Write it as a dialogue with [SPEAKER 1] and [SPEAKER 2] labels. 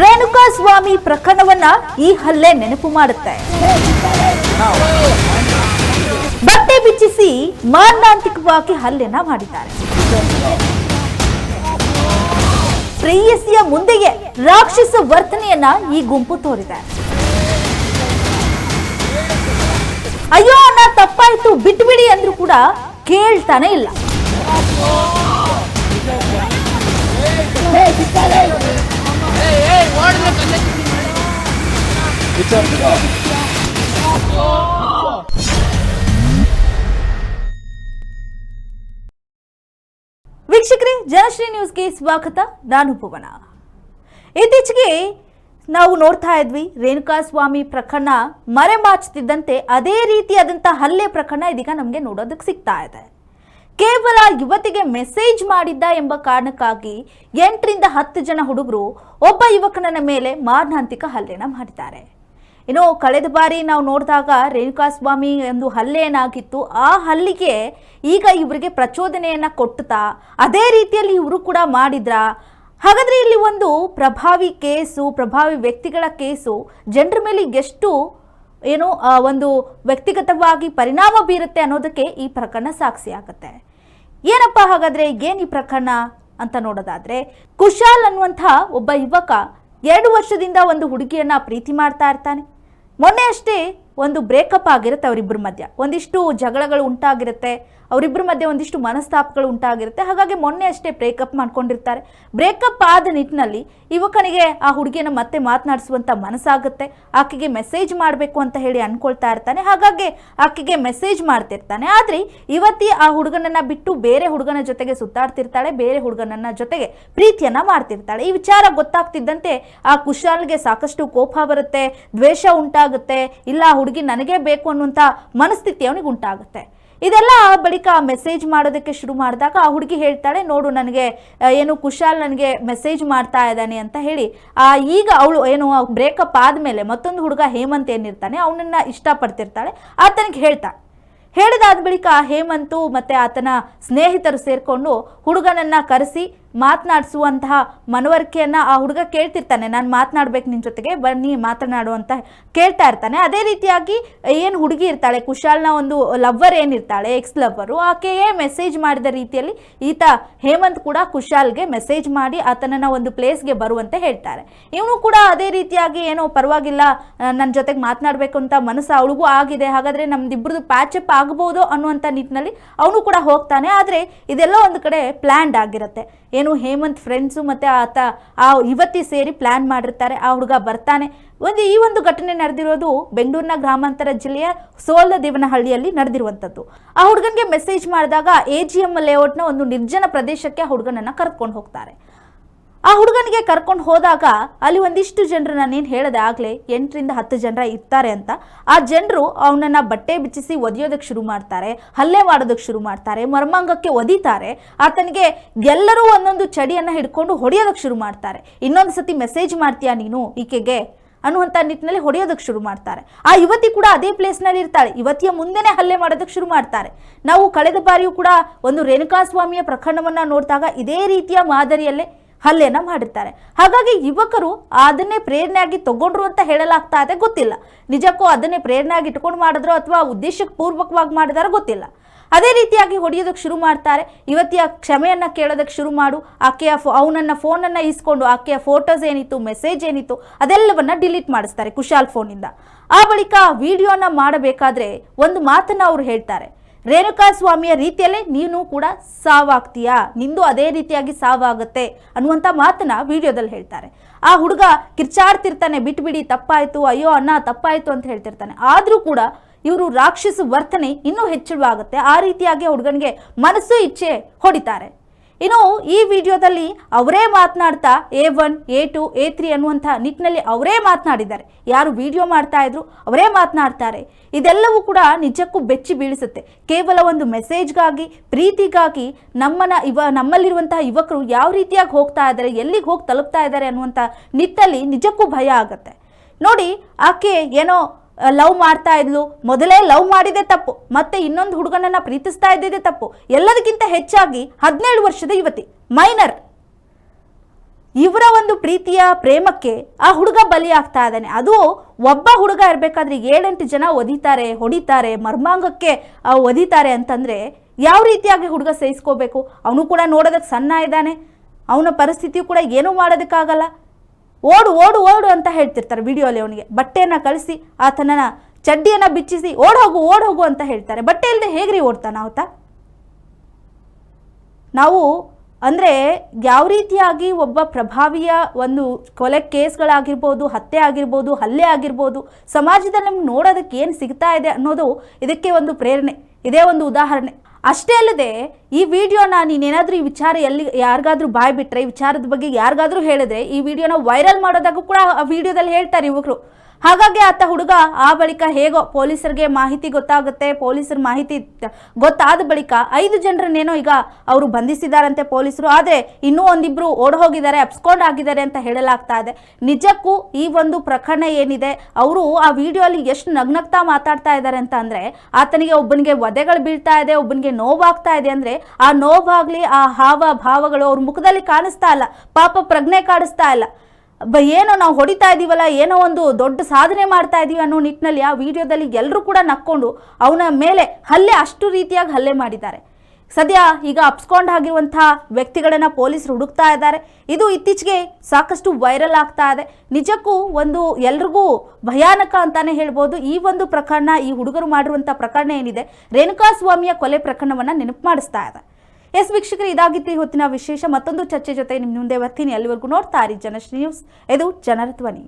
[SPEAKER 1] ರೇಣುಕಾ ಸ್ವಾಮಿ ಪ್ರಕರಣವನ್ನ ಈ ಹಲ್ಲೆ ನೆನಪು ಮಾಡುತ್ತೆ. ಬಟ್ಟೆ ಬಿಚ್ಚಿಸಿ ಮಾರಣಾಂತಿಕವಾಗಿ ಹಲ್ಲೆನ ಮಾಡಿದ್ದಾರೆ. ಪ್ರೇಯಸಿಯ ಮುಂದೆಯೇ ರಾಕ್ಷಸ ವರ್ತನೆಯನ್ನ ಈ ಗುಂಪು ತೋರಿದೆ. ಅಯ್ಯೋ ಅಣ್ಣ, ತಪ್ಪಾಯ್ತು, ಬಿಟ್ಬಿಡಿ ಅಂದ್ರೂ ಕೂಡ ಕೇಳ್ತಾನೆ ಇಲ್ಲ. ವೀಕ್ಷಕರೇ ಜನಶ್ರೀ ನ್ಯೂಸ್ಗೆ ಸ್ವಾಗತ. ನಾನು ಭುವನ. ಇತ್ತೀಚೆಗೆ ನಾವು ನೋಡ್ತಾ ಇದ್ವಿ, ರೇಣುಕಾ ಸ್ವಾಮಿ ಪ್ರಕರಣ ಮರೆಮಾಚುತ್ತಿದ್ದಂತೆ ಅದೇ ರೀತಿಯಾದಂಥ ಹಲ್ಲೆ ಪ್ರಕರಣ ಇದೀಗ ನಮಗೆ ನೋಡೋದಕ್ಕೆ ಸಿಗ್ತಾ ಇದೆ. ಕೇವಲ ಯುವತಿಗೆ ಮೆಸೇಜ್ ಮಾಡಿದ್ದ ಎಂಬ ಕಾರಣಕ್ಕಾಗಿ ಎಂಟರಿಂದ ಹತ್ತು ಜನ ಹುಡುಗರು ಒಬ್ಬ ಯುವಕನ ಮೇಲೆ ಮಾರಣಾಂತಿಕ ಹಲ್ಲೆನ ಮಾಡಿದ್ದಾರೆ. ಇನ್ನು ಕಳೆದ ಬಾರಿ ನಾವು ನೋಡಿದಾಗ ರೇಣುಕಾಸ್ವಾಮಿ ಒಂದು ಹಲ್ಲೆ ಏನಾಗಿತ್ತು ಆ ಹಲ್ಲಿಗೆ ಈಗ ಇವರಿಗೆ ಪ್ರಚೋದನೆಯನ್ನ ಕೊಟ್ಟುತ್ತಾ ಅದೇ ರೀತಿಯಲ್ಲಿ ಇವರು ಕೂಡ ಮಾಡಿದ್ರ? ಹಾಗಾದ್ರೆ ಇಲ್ಲಿ ಒಂದು ಪ್ರಭಾವಿ ಕೇಸು, ಪ್ರಭಾವಿ ವ್ಯಕ್ತಿಗಳ ಕೇಸು, ಜನರ ಮೇಲೆ ಎಷ್ಟು ಏನು ಒಂದು ವ್ಯಕ್ತಿಗತವಾಗಿ ಪರಿಣಾಮ ಬೀರುತ್ತೆ ಅನ್ನೋದಕ್ಕೆ ಈ ಪ್ರಕರಣ ಸಾಕ್ಷಿಯಾಗುತ್ತೆ. ಏನಪ್ಪ ಹಾಗಾದ್ರೆ ಏನ್ ಈ ಪ್ರಕರಣ ಅಂತ ನೋಡೋದಾದ್ರೆ ಕುಶಾಲ್ ಅನ್ನುವಂಥ ಒಬ್ಬ ಯುವಕ ಎರಡು ವರ್ಷದಿಂದ ಒಂದು ಹುಡುಗಿಯನ್ನ ಪ್ರೀತಿ ಮಾಡ್ತಾ ಇರ್ತಾನೆ. ಮೊನ್ನೆ ಅಷ್ಟೇ ಒಂದು ಬ್ರೇಕಪ್ ಆಗಿರುತ್ತೆ ಅವರಿಬ್ಬರ ಮಧ್ಯೆ. ಒಂದಿಷ್ಟು ಜಗಳಗಳು ಉಂಟಾಗಿರುತ್ತೆ ಅವರಿಬ್ಬರ ಮಧ್ಯೆ ಒಂದಿಷ್ಟು ಮನಸ್ತಾಪಗಳು ಉಂಟಾಗಿರುತ್ತೆ. ಹಾಗಾಗಿ ಮೊನ್ನೆ ಅಷ್ಟೇ ಬ್ರೇಕಪ್ ಮಾಡ್ಕೊಂಡಿರ್ತಾರೆ. ಬ್ರೇಕಪ್ ಆದ ನಿಟ್ಟಿನಲ್ಲಿ ಯುವಕನಿಗೆ ಆ ಹುಡುಗಿಯನ್ನ ಮತ್ತೆ ಮಾತನಾಡಿಸುವಂತ ಮನಸ್ಸಾಗುತ್ತೆ. ಆಕೆಗೆ ಮೆಸೇಜ್ ಮಾಡಬೇಕು ಅಂತ ಹೇಳಿ ಅನ್ಕೊಳ್ತಾ ಇರ್ತಾನೆ. ಹಾಗಾಗಿ ಆಕೆಗೆ ಮೆಸೇಜ್ ಮಾಡ್ತಿರ್ತಾನೆ. ಆದ್ರೆ ಇವತ್ತಿ ಆ ಹುಡುಗನನ್ನ ಬಿಟ್ಟು ಬೇರೆ ಹುಡುಗನ ಜೊತೆಗೆ ಸುತ್ತಾಡ್ತಿರ್ತಾಳೆ, ಬೇರೆ ಹುಡುಗನನ್ನ ಜೊತೆಗೆ ಪ್ರೀತಿಯನ್ನ ಮಾಡ್ತಿರ್ತಾಳೆ. ಈ ವಿಚಾರ ಗೊತ್ತಾಗ್ತಿದ್ದಂತೆ ಆ ಕುಶಾಲ್ಗೆ ಸಾಕಷ್ಟು ಕೋಪ ಬರುತ್ತೆ, ದ್ವೇಷ ಉಂಟಾಗುತ್ತೆ. ಇಲ್ಲ ಹುಡುಗಿ ನನಗೇ ಬೇಕು ಅನ್ನುವಂಥ ಮನಸ್ಥಿತಿ ಅವನಿಗೆ ಉಂಟಾಗುತ್ತೆ. ಇದೆಲ್ಲ ಬಳಿಕ ಮೆಸೇಜ್ ಮಾಡೋದಕ್ಕೆ ಶುರು ಮಾಡಿದಾಗ ಆ ಹುಡುಗಿ ಹೇಳ್ತಾಳೆ ನೋಡು ನನಗೆ ಏನು ಕುಶಾಲ್ ನನಗೆ ಮೆಸೇಜ್ ಮಾಡ್ತಾ ಇದ್ದಾನೆ ಅಂತ ಹೇಳಿ ಆ, ಈಗ ಅವಳು ಏನು ಬ್ರೇಕಪ್ ಆದಮೇಲೆ ಮತ್ತೊಂದು ಹುಡುಗ ಹೇಮಂತ್ ಏನಿರ್ತಾನೆ ಅವನನ್ನು ಇಷ್ಟಪಡ್ತಿರ್ತಾಳೆ. ಆತನಿಗೆ ಹೇಳ್ತಾ ಹೇಳಿದಾದ ಬಳಿಕ ಹೇಮಂತು ಮತ್ತು ಆತನ ಸ್ನೇಹಿತರು ಸೇರಿಕೊಂಡು ಹುಡುಗನನ್ನು ಕರೆಸಿ ಮಾತನಾಡಿಸುವಂತಹ ಮನವರಿಕೆಯನ್ನ ಆ ಹುಡುಗ ಕೇಳ್ತಿರ್ತಾನೆ. ನಾನು ಮಾತನಾಡ್ಬೇಕು ನಿನ್ನ ಜೊತೆಗೆ, ಬನ್ನಿ ಮಾತನಾಡು ಅಂತ ಕೇಳ್ತಾ ಇರ್ತಾನೆ. ಅದೇ ರೀತಿಯಾಗಿ ಏನು ಹುಡುಗಿ ಇರ್ತಾಳೆ, ಕುಶಾಲ್ನ ಒಂದು ಲವ್ವರ್ ಏನಿರ್ತಾಳೆ ಎಕ್ಸ್ ಲವ್ವರು, ಆಕೆಯೇ ಮೆಸೇಜ್ ಮಾಡಿದ ರೀತಿಯಲ್ಲಿ ಈತ ಹೇಮಂತ್ ಕೂಡ ಕುಶಾಲ್ಗೆ ಮೆಸೇಜ್ ಮಾಡಿ ಆತನನ್ನ ಒಂದು ಪ್ಲೇಸ್ಗೆ ಬರುವಂತೆ ಹೇಳ್ತಾರೆ. ಇವನು ಕೂಡ ಅದೇ ರೀತಿಯಾಗಿ ಏನೋ ಪರವಾಗಿಲ್ಲ ನನ್ನ ಜೊತೆಗೆ ಮಾತನಾಡಬೇಕು ಅಂತ ಮನಸ್ಸು ಅವಳಿಗೂ ಆಗಿದೆ, ಹಾಗಾದ್ರೆ ನಮ್ದಿಬ್ರದ್ದು ಪ್ಯಾಚಪ್ ಆಗಬಹುದು ಅನ್ನುವಂಥ ನಿಟ್ಟಿನಲ್ಲಿ ಅವನು ಕೂಡ ಹೋಗ್ತಾನೆ. ಆದರೆ ಇದೆಲ್ಲ ಒಂದು ಕಡೆ ಪ್ಲ್ಯಾಂಡ್ ಆಗಿರುತ್ತೆ. ಏನು ಹೇಮಂತ್ ಫ್ರೆಂಡ್ಸು ಮತ್ತು ಆತ ಆ ಯುವತಿ ಸೇರಿ ಪ್ಲ್ಯಾನ್ ಮಾಡಿರ್ತಾರೆ, ಆ ಹುಡುಗ ಬರ್ತಾನೆ. ಒಂದು ಈ ಒಂದು ಘಟನೆ ನಡೆದಿರೋದು ಬೆಂಗಳೂರಿನ ಗ್ರಾಮಾಂತರ ಜಿಲ್ಲೆಯ ಸೋಲದೇವನಹಳ್ಳಿಯಲ್ಲಿ ನಡೆದಿರುವಂಥದ್ದು. ಆ ಹುಡುಗನಿಗೆ ಮೆಸೇಜ್ ಮಾಡಿದಾಗ ಎ ಜಿ ಎಂ ಲೇಔಟ್ನ ಒಂದು ನಿರ್ಜನ ಪ್ರದೇಶಕ್ಕೆ ಆ ಹುಡುಗನನ್ನು ಕರ್ಕೊಂಡು ಹೋಗ್ತಾರೆ. ಆ ಹುಡುಗನಿಗೆ ಕರ್ಕೊಂಡು ಹೋದಾಗ ಅಲ್ಲಿ ಒಂದಿಷ್ಟು ಜನರು ನಾನೇನು ಹೇಳಿದೆ ಆಗಲೇ ಎಂಟರಿಂದ ಹತ್ತು ಜನರ ಇರ್ತಾರೆ ಅಂತ. ಆ ಜನರು ಅವನನ್ನ ಬಟ್ಟೆ ಬಿಚ್ಚಿಸಿ ಒದಿಯೋದಕ್ಕೆ ಶುರು ಮಾಡ್ತಾರೆ, ಹಲ್ಲೆ ಮಾಡೋದಕ್ಕೆ ಶುರು ಮಾಡ್ತಾರೆ, ಮರ್ಮಾಂಗಕ್ಕೆ ಒದಿತಾರೆ. ಆತನಿಗೆ ಎಲ್ಲರೂ ಒಂದೊಂದು ಚಡಿಯನ್ನು ಹಿಡ್ಕೊಂಡು ಹೊಡೆಯೋದಕ್ಕೆ ಶುರು ಮಾಡ್ತಾರೆ. ಇನ್ನೊಂದು ಸತಿ ಮೆಸೇಜ್ ಮಾಡ್ತೀಯಾ ನೀನು ಈಕೆಗೆ ಅನ್ನುವಂಥ ನಿಟ್ಟಿನಲ್ಲಿ ಹೊಡೆಯೋದಕ್ಕೆ ಶುರು ಮಾಡ್ತಾರೆ. ಆ ಯುವತಿ ಕೂಡ ಅದೇ ಪ್ಲೇಸ್ನಲ್ಲಿ ಇರ್ತಾಳೆ. ಯುವತಿಯ ಮುಂದೆನೇ ಹಲ್ಲೆ ಮಾಡೋದಕ್ಕೆ ಶುರು ಮಾಡ್ತಾರೆ. ನಾವು ಕಳೆದ ಬಾರಿಯೂ ಕೂಡ ಒಂದು ರೇಣುಕಾಸ್ವಾಮಿಯ ಪ್ರಕರಣವನ್ನು ನೋಡಿದಾಗ ಇದೇ ರೀತಿಯ ಮಾದರಿಯಲ್ಲೇ ಹಲ್ಲೆನ ಮಾಡಿರ್ತಾರೆ. ಹಾಗಾಗಿ ಯುವಕರು ಅದನ್ನೇ ಪ್ರೇರಣೆಯಾಗಿ ತಗೊಂಡ್ರು ಅಂತ ಹೇಳಲಾಗ್ತಾ ಇದೆ ಗೊತ್ತಿಲ್ಲ. ನಿಜಕ್ಕೂ ಅದನ್ನೇ ಪ್ರೇರಣೆಯಾಗಿ ಇಟ್ಕೊಂಡು ಮಾಡಿದ್ರು ಅಥವಾ ಉದ್ದೇಶಕ್ಕೆ ಪೂರ್ವಕವಾಗಿ ಮಾಡಿದಾರೋ ಗೊತ್ತಿಲ್ಲ. ಅದೇ ರೀತಿಯಾಗಿ ಹೊಡೆಯೋದಕ್ಕೆ ಶುರು ಮಾಡ್ತಾರೆ. ಇವತ್ತಿಯ ಕ್ಷಮೆಯನ್ನ ಕೇಳೋದಕ್ಕೆ ಶುರು ಮಾಡು. ಆಕೆಯ ಫೋ ಅವನನ್ನ ಫೋನನ್ನು ಇಸ್ಕೊಂಡು ಆಕೆಯ ಫೋಟೋಸ್ ಏನಿತ್ತು, ಮೆಸೇಜ್ ಏನಿತ್ತು, ಅದೆಲ್ಲವನ್ನ ಡಿಲೀಟ್ ಮಾಡಿಸ್ತಾರೆ ಕುಶಾಲ್ ಫೋನಿಂದ. ಆ ಬಳಿಕ ವಿಡಿಯೋನ ಮಾಡಬೇಕಾದ್ರೆ ಒಂದು ಮಾತನ್ನು ಅವ್ರು ಹೇಳ್ತಾರೆ. ರೇಣುಕಾ ಸ್ವಾಮಿಯ ರೀತಿಯಲ್ಲೇ ನೀನು ಕೂಡ ಸಾವಾಗ್ತೀಯಾ? ನಿಂದು ಅದೇ ರೀತಿಯಾಗಿ ಸಾವಾಗುತ್ತೆ ಅನ್ನುವಂಥ ಮಾತನ್ನ ವಿಡಿಯೋದಲ್ಲಿ ಹೇಳ್ತಾರೆ. ಆ ಹುಡುಗ ಕಿರ್ಚಾಡ್ತಿರ್ತಾನೆ ಬಿಟ್ಬಿಡಿ, ತಪ್ಪಾಯಿತು, ಅಯ್ಯೋ ಅಣ್ಣ, ತಪ್ಪಾಯಿತು ಅಂತ ಹೇಳ್ತಿರ್ತಾನೆ. ಆದರೂ ಕೂಡ ಇವರು ರಾಕ್ಷಸ ವರ್ತನೆ ಇನ್ನೂ ಹೆಚ್ಚಳವಾಗುತ್ತೆ. ಆ ರೀತಿಯಾಗಿ ಹುಡುಗನಿಗೆ ಮನಸ್ಸು ಇಚ್ಛೆ ಹೊಡಿತಾರೆ. ಇನ್ನು ಈ ವಿಡಿಯೋದಲ್ಲಿ ಅವರೇ ಮಾತನಾಡ್ತಾ A one, A two, A three ಅನ್ನುವಂಥ ನಿಟ್ಟಿನಲ್ಲಿ ಅವರೇ ಮಾತನಾಡಿದ್ದಾರೆ. ಯಾರು ವಿಡಿಯೋ ಮಾಡ್ತಾ ಇದ್ರು ಅವರೇ ಮಾತನಾಡ್ತಾರೆ. ಇದೆಲ್ಲವೂ ಕೂಡ ನಿಜಕ್ಕೂ ಬೆಚ್ಚಿ ಬೀಳಿಸುತ್ತೆ. ಕೇವಲ ಒಂದು ಮೆಸೇಜ್ಗಾಗಿ, ಪ್ರೀತಿಗಾಗಿ ನಮ್ಮನ್ನ ಇವ ನಮ್ಮಲ್ಲಿರುವಂತಹ ಯುವಕರು ಯಾವ ರೀತಿಯಾಗಿ ಹೋಗ್ತಾ ಇದ್ದಾರೆ, ಎಲ್ಲಿಗೆ ಹೋಗಿ ತಲುಪ್ತಾ ಇದ್ದಾರೆ ಅನ್ನುವಂಥ ನಿಟ್ಟಲ್ಲಿ ನಿಜಕ್ಕೂ ಭಯ ಆಗುತ್ತೆ. ನೋಡಿ, ಆಕೆ ಏನೋ ಲವ್ ಮಾಡ್ತಾ ಇದ್ಲು. ಮೊದಲೇ ಲವ್ ಮಾಡಿದೆ ತಪ್ಪು. ಮತ್ತೆ ಇನ್ನೊಂದು ಹುಡುಗನನ್ನ ಪ್ರೀತಿಸ್ತಾ ಇದ್ದಿದೆ ತಪ್ಪು. ಎಲ್ಲದಕ್ಕಿಂತ ಹೆಚ್ಚಾಗಿ ಹದಿನೇಳು ವರ್ಷದ ಯುವತಿ, ಮೈನರ್. ಇವರ ಒಂದು ಪ್ರೀತಿಯ ಪ್ರೇಮಕ್ಕೆ ಆ ಹುಡುಗ ಬಲಿಯಾಗ್ತಾ ಇದ್ದಾನೆ. ಅದು ಒಬ್ಬ ಹುಡುಗ ಇರಬೇಕಾದ್ರೆ ಏಳೆಂಟು ಜನ ಒದಿತಾರೆ, ಹೊಡಿತಾರೆ, ಮರ್ಮಾಂಗಕ್ಕೆ ಒದಿತಾರೆ ಅಂತಂದ್ರೆ ಯಾವ ರೀತಿಯಾಗಿ ಹುಡುಗ ಸಹಿಸ್ಕೋಬೇಕು? ಅವನು ಕೂಡ ನೋಡೋದಕ್ಕೆ ಸಣ್ಣ ಇದ್ದಾನೆ. ಅವನ ಪರಿಸ್ಥಿತಿಯು ಕೂಡ ಏನೂ ಮಾಡೋದಕ್ಕಾಗಲ್ಲ. ಓಡು ಓಡು ಓಡು ಅಂತ ಹೇಳ್ತಿರ್ತಾರೆ ವಿಡಿಯೋಲಿ ಅವನಿಗೆ. ಬಟ್ಟೆಯನ್ನು ಕಳಿಸಿ, ಆತನನ್ನ ಚಡ್ಡಿಯನ್ನು ಬಿಚ್ಚಿಸಿ, ಓಡ್ ಹೋಗು ಓಡ್ ಹೋಗು ಅಂತ ಹೇಳ್ತಾರೆ. ಬಟ್ಟೆ ಇಲ್ಲದೆ ಹೇಗ್ರಿ ಓಡ್ತಾನ ಆತ? ನಾವು ಅಂದರೆ ಯಾವ ರೀತಿಯಾಗಿ ಒಬ್ಬ ಪ್ರಭಾವಿಯ ಒಂದು ಕೊಲೆ ಕೇಸ್ಗಳಾಗಿರ್ಬೋದು, ಹತ್ಯೆ ಆಗಿರ್ಬೋದು, ಹಲ್ಲೆ ಆಗಿರ್ಬೋದು, ಸಮಾಜದಲ್ಲಿ ನಮ್ಗೆ ನೋಡೋದಕ್ಕೆ ಏನು ಸಿಗ್ತಾ ಇದೆ ಅನ್ನೋದು ಇದಕ್ಕೆ ಒಂದು ಪ್ರೇರಣೆ, ಇದೇ ಒಂದು ಉದಾಹರಣೆ. ಅಷ್ಟೇ ಅಲ್ಲದೆ ಈ ವಿಡಿಯೋನ ನೀನೇನಾದರೂ ಈ ವಿಚಾರ ಎಲ್ಲಿ ಯಾರಿಗಾದ್ರೂ ಬಾಯ್ ಬಿಟ್ರೆ, ಈ ವಿಚಾರದ ಬಗ್ಗೆ ಯಾರಿಗಾದ್ರೂ ಹೇಳಿದ್ರೆ ಈ ವಿಡಿಯೋನ ವೈರಲ್ ಮಾಡೋದಾಗೂ ಕೂಡ ಆ ವಿಡಿಯೋದಲ್ಲಿ ಹೇಳ್ತಾರೆ ಯುವಕರು. ಹಾಗಾಗಿ ಆತ ಹುಡುಗ ಆ ಬಳಿಕ ಹೇಗೋ ಪೊಲೀಸರಿಗೆ ಮಾಹಿತಿ ಗೊತ್ತಾಗುತ್ತೆ. ಪೊಲೀಸರ ಮಾಹಿತಿ ಗೊತ್ತಾದ ಬಳಿಕ ಐದು ಜನರನ್ನೇನೋ ಈಗ ಅವರು ಬಂಧಿಸಿದಾರಂತೆ ಪೊಲೀಸರು. ಆದರೆ ಇನ್ನೂ ಒಂದಿಬ್ರು ಓಡ್ ಹೋಗಿದ್ದಾರೆ ಅಪ್ಸ್ಕೊಂಡ್ ಆಗಿದ್ದಾರೆ ಅಂತ ಹೇಳಲಾಗ್ತಾ ಇದೆ. ನಿಜಕ್ಕೂ ಈ ಒಂದು ಪ್ರಕರಣ ಏನಿದೆ, ಅವರು ಆ ವಿಡಿಯೋ ಅಲ್ಲಿ ಎಷ್ಟು ನಗ್ನಗ್ತಾ ಮಾತಾಡ್ತಾ ಇದ್ದಾರೆ ಅಂತ ಅಂದ್ರೆ, ಆತನಿಗೆ ಒಬ್ಬನಿಗೆ ವಧೆಗಳು ಬೀಳ್ತಾ ಇದೆ, ಒಬ್ಬನಿಗೆ ನೋವಾಗ್ತಾ ಇದೆ ಅಂದ್ರೆ, ಆ ನೋವಾಗ್ಲಿ, ಆ ಹಾವ ಭಾವಗಳು ಅವ್ರ ಮುಖದಲ್ಲಿ ಕಾಣಿಸ್ತಾ ಇಲ್ಲ. ಪಾಪ ಪ್ರಜ್ಞೆ ಕಾಣಿಸ್ತಾ ಇಲ್ಲ. ಏನೋ ನಾವು ಹೊಡಿತಾ ಇದೀವಲ್ಲ, ಏನೋ ಒಂದು ದೊಡ್ಡ ಸಾಧನೆ ಮಾಡ್ತಾ ಇದ್ದೀವಿ ಅನ್ನೋ ನಿಟ್ಟಿನಲ್ಲಿ ಆ ವಿಡಿಯೋದಲ್ಲಿ ಎಲ್ಲರೂ ಕೂಡ ನಕ್ಕೊಂಡು ಅವನ ಮೇಲೆ ಹಲ್ಲೆ, ಅಷ್ಟು ರೀತಿಯಾಗಿ ಹಲ್ಲೆ ಮಾಡಿದ್ದಾರೆ. ಸದ್ಯ ಈಗ ಅಪ್ಸ್ಕೊಂಡ್ ಆಗಿರುವಂತಹ ವ್ಯಕ್ತಿಗಳನ್ನ ಪೊಲೀಸರು ಹುಡುಕ್ತಾ ಇದ್ದಾರೆ. ಇದು ಇತ್ತೀಚೆಗೆ ಸಾಕಷ್ಟು ವೈರಲ್ ಆಗ್ತಾ ಇದೆ. ನಿಜಕ್ಕೂ ಒಂದು ಎಲ್ರಿಗೂ ಭಯಾನಕ ಅಂತಾನೆ ಹೇಳ್ಬೋದು. ಈ ಒಂದು ಪ್ರಕರಣ, ಈ ಹುಡುಗರು ಮಾಡಿರುವಂಥ ಪ್ರಕರಣ ಏನಿದೆ, ರೇಣುಕಾ ಸ್ವಾಮಿಯ ಕೊಲೆ ಪ್ರಕರಣವನ್ನ ನೆನಪು ಮಾಡಿಸ್ತಾ ಇದೆ. ಎಸ್ ವೀಕ್ಷಕರು, ಇದಾಗಿತ್ತು ಹೊತ್ತಿನ ವಿಶೇಷ. ಮತ್ತೊಂದು ಚರ್ಚೆ ಜೊತೆ ನಿಮ್ಮ ಮುಂದೆ ಬರ್ತೀನಿ ಅಲ್ಲಿವರೆಗೂ ನೋಡ್ತಾ ಇರಿ. ಜನಶ್ರೀ ನ್ಯೂಸ್. ಇದು ಜನರ ಧ್ವನಿ.